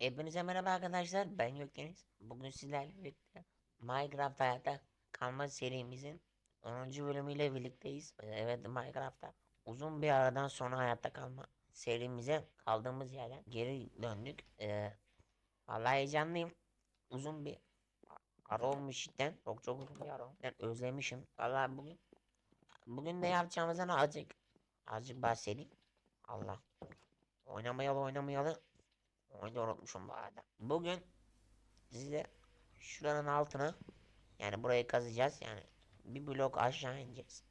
Hepinize merhaba arkadaşlar. Ben Gökdeniz. Bugün sizlerle birlikte Minecraft hayatta kalma serimizin 10. bölümüyle birlikteyiz. Evet Minecraft'ta uzun bir aradan sonra hayatta kalma serimize kaldığımız yerden geri döndük. Ee, vallahi heyecanlıyım. Uzun bir ara olmuş cidden. Çok çok uzun bir ara olmuş. Ben özlemişim. Vallahi bugün bugün ne yapacağımızdan azıcık azıcık bahsedeyim. Allah. Oynamayalı oynamayalı Oyunu unutmuşum bu arada. Bugün size şuranın altına yani burayı kazacağız yani bir blok aşağı ineceğiz.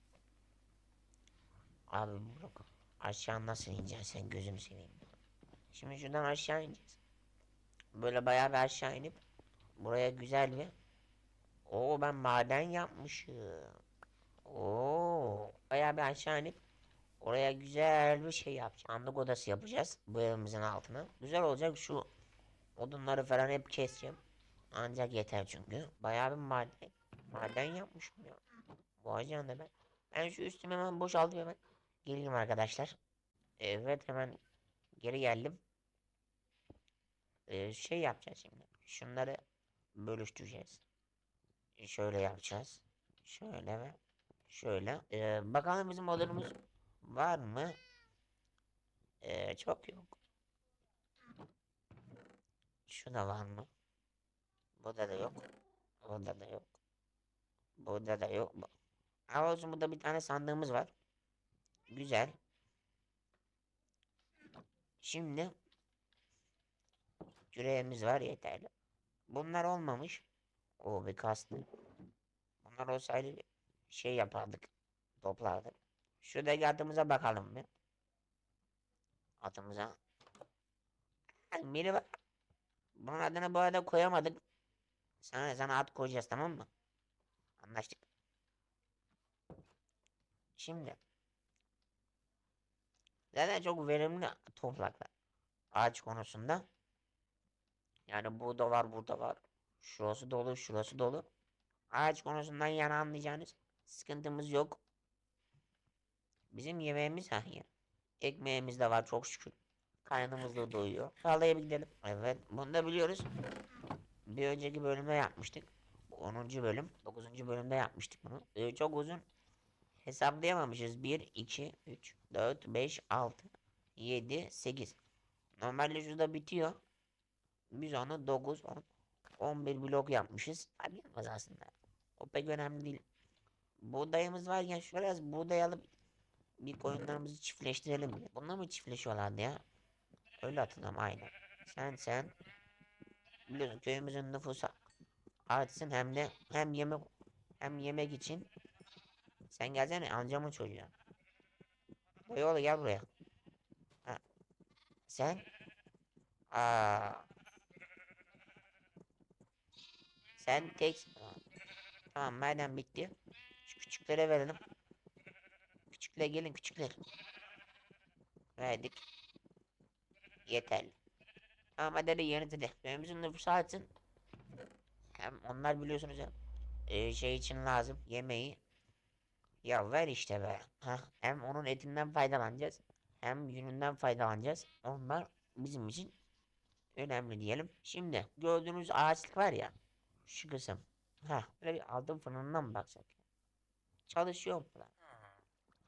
Abi blok aşağı nasıl ineceksin sen gözüm seveyim. Şimdi şuradan aşağı ineceğiz. Böyle bayağı bir aşağı inip buraya güzel bir Oo ben maden yapmışım. Oo bayağı bir aşağı inip Oraya güzel bir şey yapacağız. Sandık odası yapacağız bu evimizin altına. Güzel olacak şu odunları falan hep keseceğim. Ancak yeter çünkü. Bayağı bir maden, maden yapmışım ya. Bu acayip ben. Ben şu üstümü hemen boşaltıp hemen geleyim arkadaşlar. Evet hemen geri geldim. Ee, şey yapacağız şimdi. Şunları bölüştüreceğiz. Şöyle yapacağız. Şöyle ve şöyle. Ee, bakalım bizim odunumuz Var mı? Ee, çok yok. Şuna var mı? Burada da yok. Burada da yok. Burada da yok. Ama olsun burada bir tane sandığımız var. Güzel. Şimdi küreğimiz var yeterli. Bunlar olmamış. O bir kastı. Bunlar olsaydı şey yapardık. Toplardık. Şuradaki atımıza bakalım bir. Biri var. Bunun adını bu arada koyamadık. Sana, sana at koyacağız tamam mı? Anlaştık. Şimdi. Zaten çok verimli topraklar. Ağaç konusunda. Yani burada var burada var. Şurası dolu şurası dolu. Ağaç konusundan yana anlayacağınız sıkıntımız yok. Bizim yemeğimiz ha ya. Ekmeğimiz de var çok şükür. Karnımız da doyuyor. Sağlaya bir gidelim. Evet bunu da biliyoruz. Bir önceki bölümde yapmıştık. 10. bölüm. 9. bölümde yapmıştık bunu. Ee, çok uzun hesaplayamamışız. 1, 2, 3, 4, 5, 6, 7, 8. Normalde şurada bitiyor. Biz onu 9, 10, 11 blok yapmışız. Fark etmez aslında. O pek önemli değil. Buğdayımız varken şöyle biraz buğday alıp bir koyunlarımızı çiftleştirelim mi? Bunlar mı çiftleşiyorlardı ya? Öyle hatırlıyorum aynen. Sen sen biliyorsun köyümüzün nüfusu artsın hem de hem yemek hem yemek için sen gelsene amcamın çocuğu. Dayı oğlu gel buraya. Ha. Sen Aa. Sen tek Tamam madem bitti. Şu küçüklere verelim. Küçükler gelin küçükler. Verdik. Yeterli. Hadi hadi yerinize de. Köyümüzün nüfusu artsın. Hem onlar biliyorsunuz ya. e, şey için lazım. Yemeği. Ya ver işte be. Hah, hem onun etinden faydalanacağız. Hem yününden faydalanacağız. Onlar bizim için önemli diyelim. Şimdi gördüğünüz ağaçlık var ya. Şu kısım. Ha, böyle bir altın fırınına mı baksak? Çalışıyor mu lan?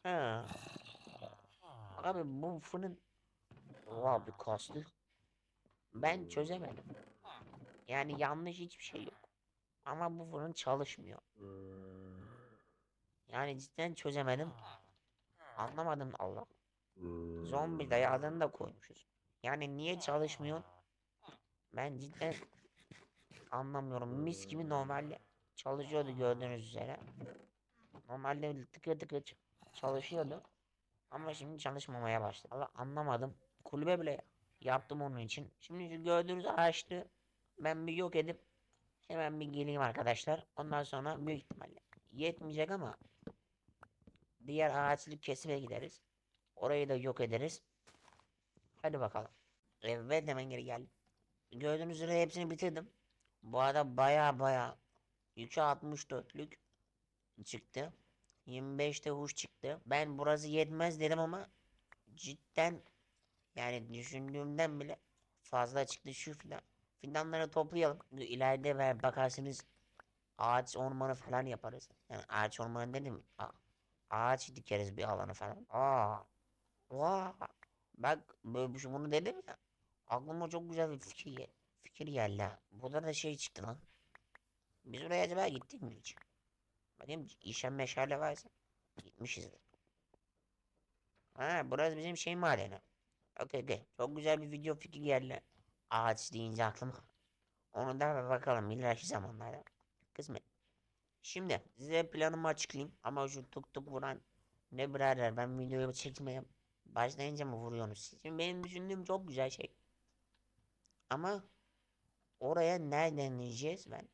Ha. Abi bu fırın Oha bir kastı. Ben çözemedim. Yani yanlış hiçbir şey yok. Ama bu fırın çalışmıyor. Yani cidden çözemedim. Anlamadım Allah. Zombi dayağını da koymuşuz. Yani niye çalışmıyor? Ben cidden anlamıyorum. Mis gibi normalde çalışıyordu gördüğünüz üzere. Normalde tıkır tıkır çalışıyordu. Ama şimdi çalışmamaya başladı. Allah anlamadım. Kulübe bile yaptım onun için. Şimdi şu gördüğünüz ağaçlı ben bir yok edip hemen bir geleyim arkadaşlar. Ondan sonra büyük ihtimalle yetmeyecek ama diğer ağaçlı kesime gideriz. Orayı da yok ederiz. Hadi bakalım. Evet hemen geri geldim. Gördüğünüz üzere hepsini bitirdim. Bu arada baya baya 3'e 64'lük çıktı. 25'te huş çıktı. Ben burası yetmez dedim ama cidden yani düşündüğümden bile fazla çıktı şu fidan. Fidanları toplayalım. İleride ve bakarsınız ağaç ormanı falan yaparız. Yani ağaç ormanı dedim. Ağaç dikeriz bir alanı falan. Aa. Vaa. Bak böyle şey bunu dedim ya. Aklıma çok güzel bir fikir fikir geldi. Burada da şey çıktı lan. Biz oraya acaba gittik mi hiç? Bakayım işe meşale varsa gitmişizdir. Ha burası bizim şey madeni. Okey okey. Çok güzel bir video fikri geldi. Ağaç deyince aklıma. Onu da bakalım ileriki zamanlarda. Kısmet. Şimdi size planımı açıklayayım. Ama şu tuk tuk vuran ne birader ben videoyu çekmeye başlayınca mı vuruyorsunuz? Şimdi benim düşündüğüm çok güzel şey. Ama oraya nereden ineceğiz ben?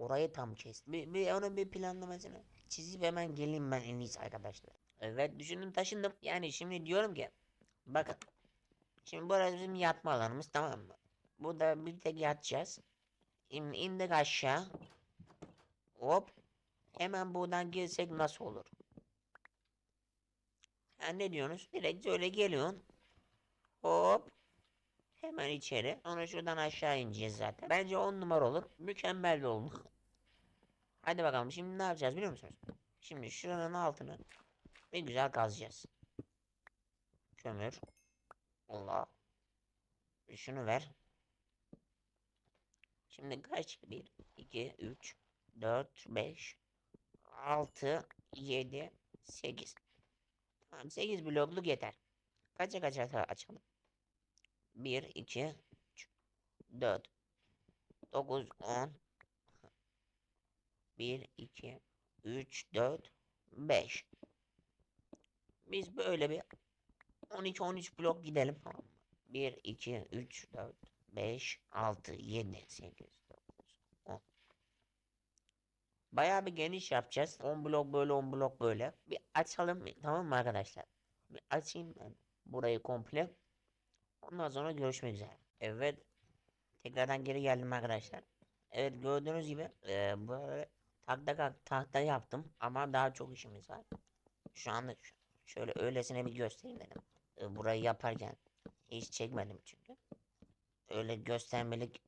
Orayı tam kestim. Bir, bir onun bir planlamasını çizip hemen geleyim ben en iyisi arkadaşlar. Evet düşündüm taşındım. Yani şimdi diyorum ki bakın. Şimdi burası bizim yatma alanımız tamam mı? Burada bir tek yatacağız. İn, indik aşağı. Hop. Hemen buradan girsek nasıl olur? Ha, ne diyorsunuz? Direkt öyle geliyorsun. Hop. Hemen içeri. Sonra şuradan aşağı ineceğiz zaten. Bence 10 numara olur. Mükemmel bir oldu. Hadi bakalım şimdi ne yapacağız biliyor musunuz? Şimdi şuranın altını bir güzel kazacağız. Kömür. Allah. Şunu ver. Şimdi kaç? 1, 2, 3, 4, 5, 6, 7, 8. Tamam 8 blokluk yeter. Kaça kaça açalım? 1, 2, 3, 4, 9, 10, 1, 2, 3, 4, 5. Biz böyle bir 12-13 blok gidelim. Tamam mı? 1, 2, 3, 4, 5, 6, 7, 8, 9, 10. Bayağı bir geniş yapacağız. 10 blok böyle 10 blok böyle. Bir açalım tamam mı arkadaşlar? Bir açayım ben burayı komple. Ondan sonra görüşmek üzere. Evet. Tekrardan geri geldim arkadaşlar. Evet gördüğünüz gibi eee böyle tahta tahta yaptım ama daha çok işimiz var. Şu anda şöyle öylesine bir göstereyim dedim. Eee, burayı yaparken hiç çekmedim çünkü. Öyle göstermelik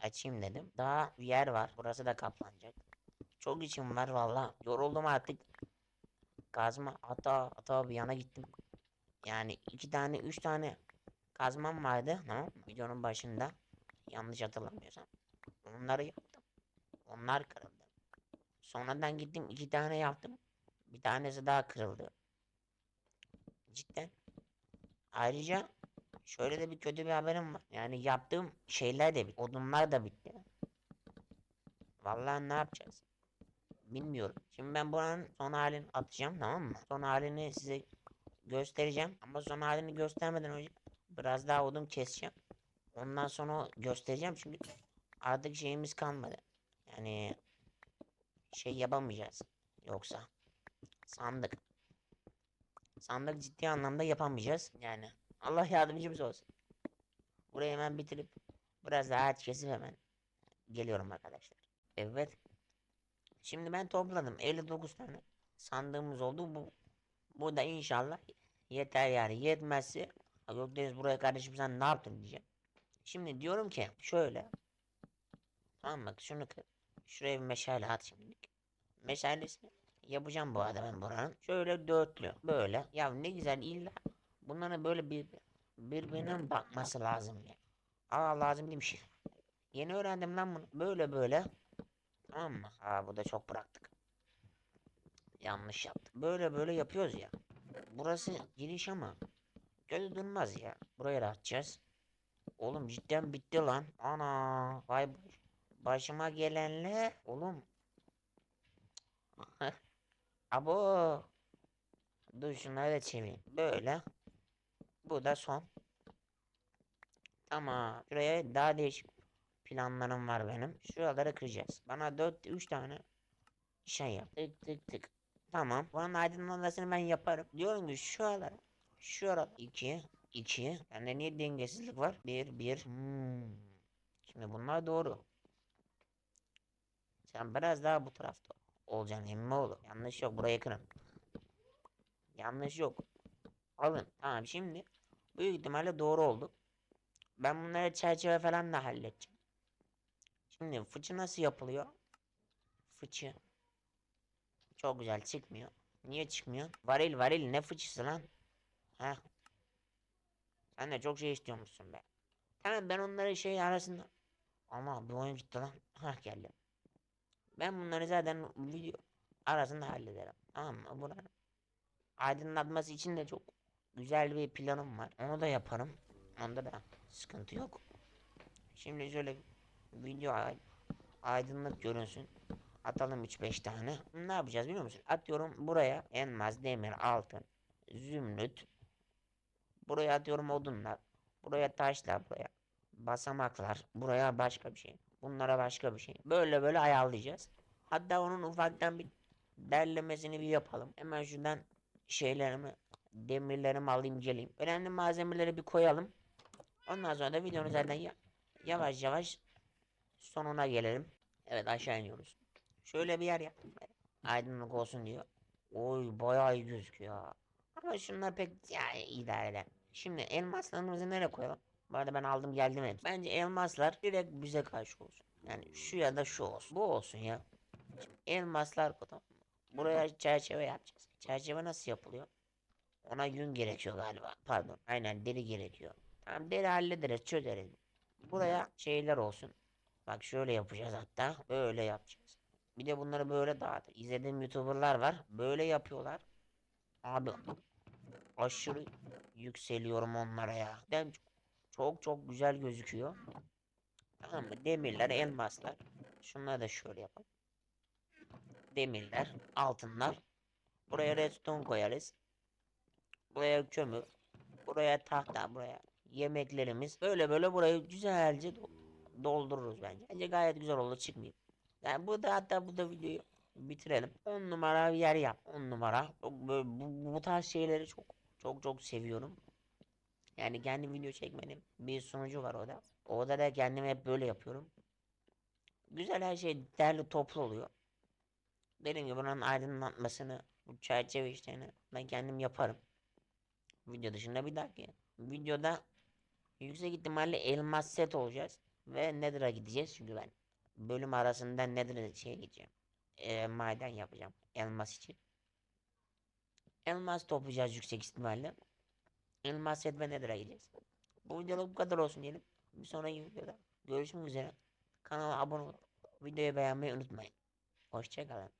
açayım dedim. Daha yer var. Burası da kaplanacak. Çok işim var valla. Yoruldum artık. Kazma hatta hatta bir yana gittim. Yani iki tane üç tane kazmam vardı. Tamam? Videonun başında. Yanlış hatırlamıyorsam. Onları yaptım. Onlar kırıldı. Sonradan gittim iki tane yaptım. Bir tanesi daha kırıldı. Cidden. Ayrıca şöyle de bir kötü bir haberim var. Yani yaptığım şeyler de bitti. Odunlar da bitti. Vallahi ne yapacağız? Bilmiyorum. Şimdi ben buranın son halini atacağım tamam mı? Son halini size göstereceğim. Ama son halini göstermeden önce biraz daha odun keseceğim. Ondan sonra göstereceğim çünkü artık şeyimiz kalmadı. Yani şey yapamayacağız. Yoksa sandık. Sandık ciddi anlamda yapamayacağız. Yani Allah yardımcımız olsun. Burayı hemen bitirip biraz daha ağaç kesip hemen geliyorum arkadaşlar. Evet. Şimdi ben topladım 59 tane sandığımız oldu. Bu bu da inşallah yeter yani. Yetmezse Gökdeniz buraya kardeşim sen ne yaptın diyeceğim. Şimdi diyorum ki şöyle. Tamam bak şunu kır. Şuraya bir meşale at şimdilik. Meşalesini yapacağım bu arada ben buranın. Şöyle dörtlü. Böyle. Ya ne güzel illa. Bunların böyle bir birbirine mi bakması lazım ya. Aa lazım bir şey. Yeni öğrendim lan bunu. Böyle böyle. Tamam mı? Aa bu da çok bıraktık. Yanlış yaptık. Böyle böyle yapıyoruz ya. Burası giriş ama kötü durmaz ya. Buraya da atacağız. Oğlum cidden bitti lan. Ana vay baş- başıma gelenle oğlum. Abo. Dur şunları da çevireyim. Böyle. Bu da son. Tamam. Şuraya daha değişik planlarım var benim. Şuraları kıracağız. Bana 4 3 tane şey yap. Tık tık tık. Tamam. Buranın aydınlanmasını ben yaparım. Diyorum ki şu aralar. Şu aralar. 2 2. Bende niye dengesizlik var? 1 1. Hmm. Şimdi bunlar doğru. Sen biraz daha bu tarafta olacaksın Emmoğlu. Yanlış yok. Burayı kırın. Yanlış yok. Alın. Tamam şimdi büyük ihtimalle doğru oldu. Ben bunları çerçeve falan da halledeceğim. Şimdi fıçı nasıl yapılıyor? Fıçı. Çok güzel çıkmıyor. Niye çıkmıyor? Varil varil ne fıçısı lan? Heh. Sen de çok şey istiyormuşsun be. Tamam ben onları şey arasında... Ama bir oyun gitti lan. Hah geldim. Ben bunları zaten video arasında hallederim. Tamam mı? Buranın aydınlatması için de çok güzel bir planım var. Onu da yaparım. Onda da sıkıntı yok. Şimdi şöyle video ay- aydınlık görünsün. Atalım 3-5 tane. Ne yapacağız biliyor musun? Atıyorum buraya elmas, demir, altın, zümrüt. Buraya atıyorum odunlar. Buraya taşlar, buraya basamaklar. Buraya başka bir şey. Bunlara başka bir şey. Böyle böyle ayarlayacağız. Hatta onun ufaktan bir derlemesini bir yapalım. Hemen şuradan şeylerimi, demirlerimi alayım geleyim. Önemli malzemeleri bir koyalım. Ondan sonra da videonun zaten ya- yavaş yavaş sonuna gelelim. Evet aşağı iniyoruz. Şöyle bir yer ben. Aydınlık olsun diyor. Oy bayağı iyi gözüküyor. Ama şunlar pek ya, idare eder. Şimdi elmaslarımızı nereye koyalım? Bu arada ben aldım geldim hep. Bence elmaslar direkt bize karşı olsun. Yani şu ya da şu olsun. Bu olsun ya. Elmaslar koyalım. Buraya çerçeve yapacağız. Çerçeve nasıl yapılıyor? Ona yün gerekiyor galiba. Pardon. Aynen deri gerekiyor. Tamam deri hallederiz çözeriz. Buraya şeyler olsun. Bak şöyle yapacağız hatta. Böyle yapacağız. Bir de bunları böyle dağıt. İzlediğim youtuberlar var. Böyle yapıyorlar. Abi aşırı yükseliyorum onlara ya. Ben çok çok güzel gözüküyor. Tamam mı? Demirler, elmaslar. Şunları da şöyle yapalım. Demirler, altınlar. Buraya redstone koyarız. Buraya kömür. Buraya tahta, buraya yemeklerimiz. Böyle böyle burayı güzelce do- doldururuz bence. Bence gayet güzel olur çıkmayayım. Yani bu da hatta bu da videoyu bitirelim. 10 numara bir yer yap. 10 numara. Böyle bu, bu tarz şeyleri çok çok çok seviyorum. Yani kendi video çekmedim. Bir sunucu var o da. O da da kendim hep böyle yapıyorum. Güzel her şey derli toplu oluyor. Dediğim gibi bunun aydınlatmasını, bu çerçeve işlerini ben kendim yaparım. Video dışında bir dahaki. Videoda yüksek ihtimalle elmas set olacağız. Ve Nether'a gideceğiz çünkü ben bölüm arasında Nether'a şeye gideceğim. Ee, maden yapacağım elmas için. Elmas toplayacağız yüksek ihtimalle. Elmas set ve Nether'a gideceğiz. Bu videoluk bu kadar olsun diyelim. Bir sonraki videoda görüşmek üzere. Kanala abone olup videoyu beğenmeyi unutmayın. Hoşçakalın.